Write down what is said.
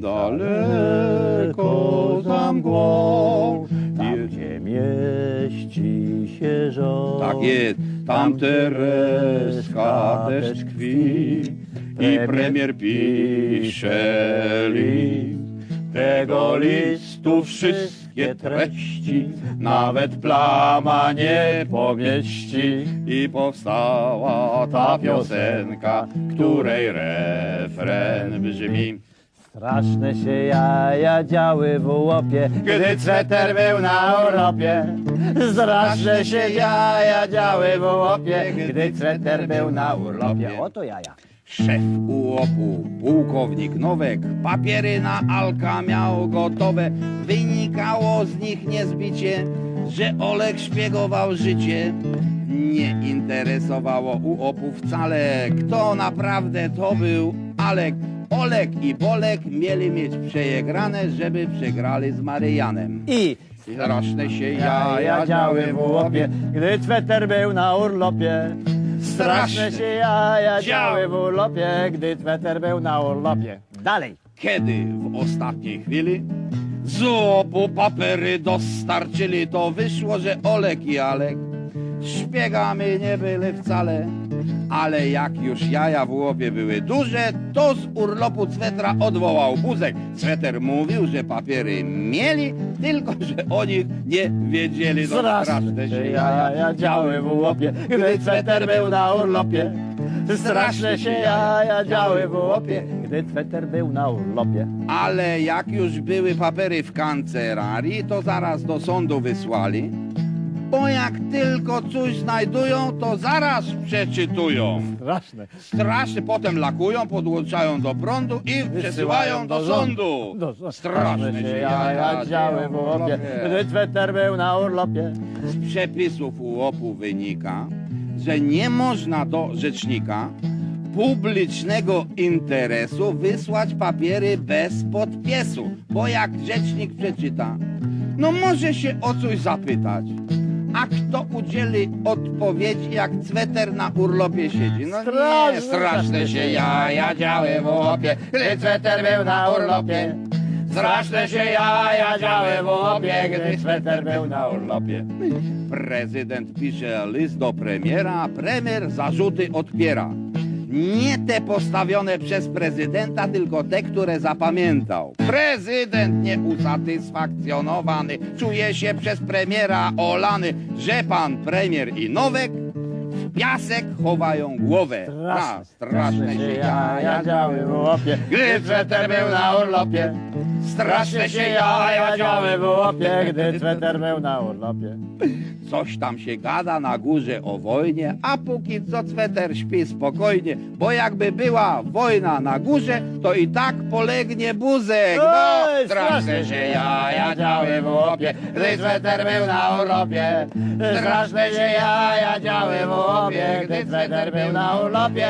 Daleko za mgłą. Tam, gdzie mieści się żoł. Tak jest, tam Tereska też tkwi i premier pisze list. Tego listu wszystkie treści nawet plama nie pomieści i powstała ta piosenka, której refren brzmi. Straszne się jaja działy w łopie, gdy Cweter był na urlopie. Straszne się jaja działy w łopie, gdy Cweter był na urlopie. Oto jaja. Szef ułopu, pułkownik Nowek, papiery na Alka miał gotowe. Wynikało z nich niezbicie, że Olek szpiegował życie. Nie interesowało ułopu wcale, kto naprawdę to był Alek. Olek i Bolek mieli mieć przejegrane, żeby przegrali z Maryjanem. I Straszne się jaja działy w łopie, gdy Cweter był na urlopie. Straszne się jaja działy w urlopie, gdy Cweter był na urlopie. Dalej. Kiedy w ostatniej chwili z obu papery dostarczyli, to wyszło, że Olek i Alek szpiegami nie byli wcale. Ale jak już jaja w łopie były duże, to z urlopu Cwetra odwołał Buzek. Cweter mówił, że papiery mieli, tylko że o nich nie wiedzieli. No, Straszne się jaja działy w łopie, gdy Cweter był na urlopie. Straszne się jaja działy w łopie, gdy Cweter był na urlopie. Ale jak już były papery w kancelarii, to zaraz do sądu wysłali. Bo jak tylko coś znajdują, to zaraz przeczytują. Straszne. Strasznie potem lakują, podłączają do prądu i przesyłają do sądu. Do- Straszne się jaja działy w łopie, gdy był na urlopie. Z przepisów UOP-u wynika, że nie można do rzecznika publicznego interesu wysłać papiery bez podpisu, bo jak rzecznik przeczyta, no może się o coś zapytać. A kto udzieli odpowiedzi, jak cweter na urlopie siedzi? No Straszne. nie, straszne się jaja działy w łopie, gdy cweter był na urlopie. Straszne się jaja działy w łopie, gdy Cweter był na urlopie. Prezydent pisze list do premiera, a premier zarzuty odpiera. Nie te postawione przez prezydenta, tylko te, które zapamiętał. Prezydent nieusatysfakcjonowany czuje się przez premiera olany, że pan premier i Nowek piasek chowają głowę. A, Straszne się jaja działy w łopie, Gdy Cweter był na urlopie, straszne się jaja działy w łopie, gdy Cweter był na urlopie. Coś tam się gada na górze o wojnie, a póki co Cweter śpi spokojnie, bo jakby była wojna na górze, to i tak polegnie Buzek, Oj, straszne się jaja działy w łopie, gdy Cweter był na urlopie. Straszne się jaja działy w łopie, gdy Cweter był na urlopie.